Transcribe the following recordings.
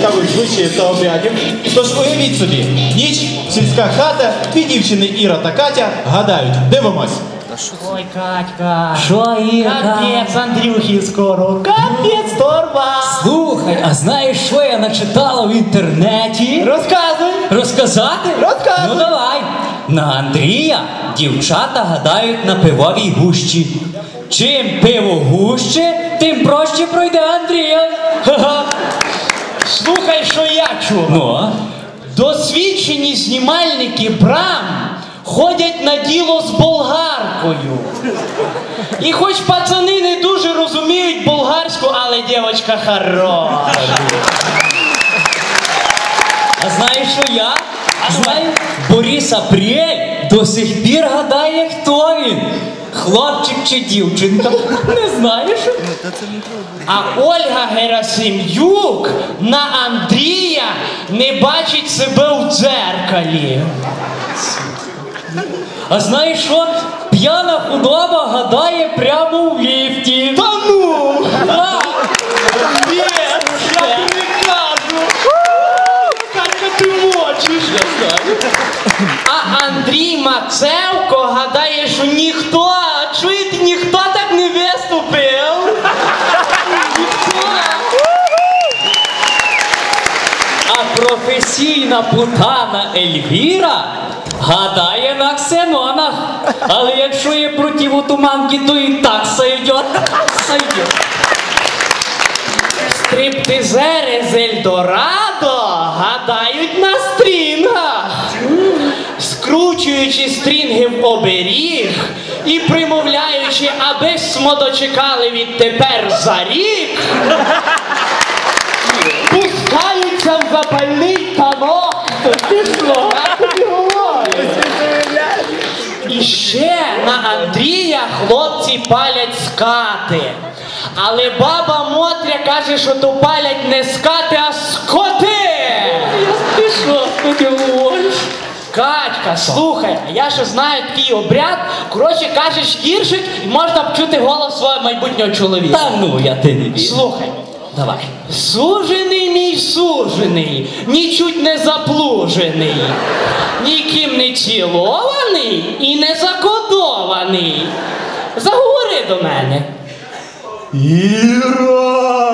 цікавих звичаїв та обрядів. Тож уявіть собі, ніч, сільська хата, дві дівчини Іра та Катя гадають. Дивимось. Ой, Катька. Що, Ірка? Капець, Андрюхі скоро. Капець, торба. Слухай, а знаєш, що я начитала в інтернеті? Розказуй. Розказати? Розказуй. Ну давай. На Андрія дівчата гадають на пивовій гущі. Чим пиво гуще, тим проще пройде Андрія. Ха-ха. Слухай, що я чув. Ну. Досвідчені знімальники брам ходять на діло з болгаркою. І хоч пацани не дуже розуміють болгарську, але дівчинка хороша. а знаєш, що я? Знаю, Борис Апрель до сих пір гадає, хто він. Хлопчик чи дівчинка. Не знаєш? А Ольга Герасим'юк на Андрія не бачить себе у дзеркалі. А знаєш що? П'яна худоба гадає прямо у ліфті. Мацевко гадає, що ніхто, чуєте, ніхто так не виступив. Ніхто. А професійна путана Ельвіра гадає на ксенонах. Але якщо є противотуманки, то і так сойдет. Сойдет. Стриптизери з Ельдорадо гадають на стрінгах, скручуючи в оберіг і примовляючи, аби смо дочекали відтепер за рік, пускаються в запальний танок. Пішло, я тобі. І ще на Андрія хлопці палять скати. Але баба Мотря каже, що то палять не скати, а скоти. Ти що ти слухай, а я ще знаю такий обряд. Коротше, кажеш віршик і можна почути голос свого майбутнього чоловіка. Та ну я ти не вірю. Слухай. Давай. Сужений мій сужений, нічуть не заплужений, ніким не цілований і не закодований. Заговори до мене. Іра!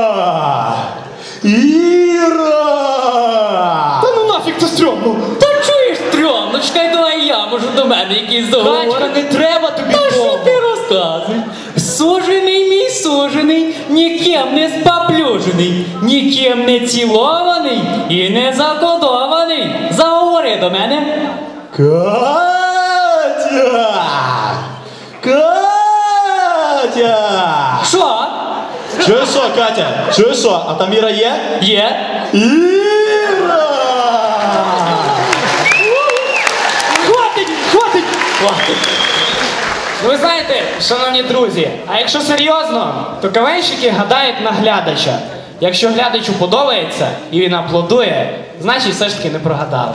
Чекай, давай я, може до мене якийсь Катька, договор. не треба тобі Та що ти розказуєш? Сужений мій сужений, ніким не спаплюжений, ніким не цілований і не закодований. Заговори до мене. Катя! Катя! Що? Чуєш що, Катя? Чуєш що? А там Іра є? Є? Іра! Ви знаєте, шановні друзі, а якщо серйозно, то кавенщики гадають на глядача. Якщо глядачу подобається і він аплодує, значить все ж таки не прогадали.